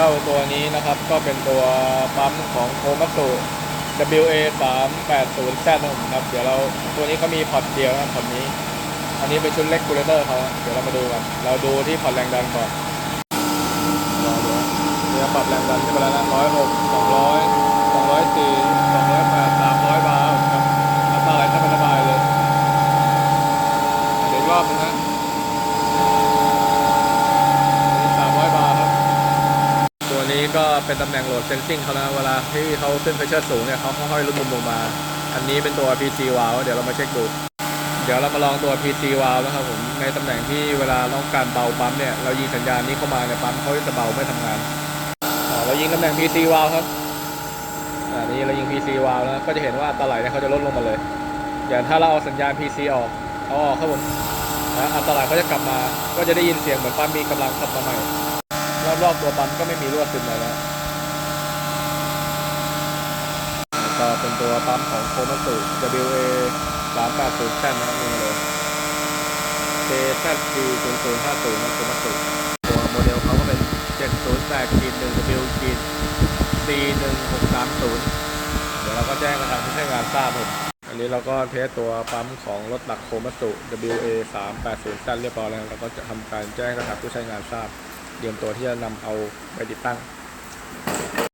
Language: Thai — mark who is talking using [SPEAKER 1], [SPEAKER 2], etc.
[SPEAKER 1] จ้าตัวนี้นะครับ ก็เป็นตัวปั๊มของโคมัสุ WA 3 8 0 Z นะครับ เดี๋ยวเราตัวนี้เขามีพอร์ตเดียวนะพอร์ตนี้ อันนี้เป็นชุดเล็กคูลเลเตอร์เขาเดี๋ยวเรามาดูกัน เราดูที่พอร์ตแรงดันก่อนรอเดี๋ยวปรับแรงดันขึ้นไปแล้วนะ106 ก็เป็นตำแหน่งโหลดเซนซิงเขานะเวลาที่เขาขึ้นเพชเชอร์สูงเนี่ยเขาค่อยๆลดมุมลงมา อันนี้เป็นตัว PC valve เดี๋ยวเรามาเช็คดู เดี๋ยวเรามาลองตัว PC valve นะครับผมในตำแหน่งที่เวลาต้องการเบาปั๊มเนี่ยเรายิงสัญญาณนี้เข้ามาเนี่ยปั๊มเขาจะเบาไม่ทำงานเรายิงตำแหน่ง PC valve ครับอ่านี่เรายิง PC valve แล้วก็จะเห็นว่าตราไหลเนี่ยเขาจะลดลงมาเลยอย่างถ้าเราเอาสัญญาณ PC ออกเอาออกครับผมนะอัตราไหลเขาจะกลับมาก็จะได้ยินเสียงเหมือนปั๊มมีกำลังขับมาใหม่ รอบๆตัวปั๊มก็ไม่มีรั่วซึมเลยนะก็เป็นตัวปั๊มของโคมัตสุ WA 380 Z นะครับนี่เลย KZP 0050นะโคมัตสุตัวโมเดลเขาก็เป็น 708ขีด1 W ขีด C 1630เดี๋ยวเราก็แจ้งกับทางผู้ใช้งานทราบผมอันนี้เราก็เทสตัวปั๊มของรถหลักโคมัสุ WA 380 Z เรียบร้อยแล้วเราก็จะทำการแจ้งกับทางผู้ใช้งานทราบ เตรียมตัวที่จะนำเอาไปติดตั้ง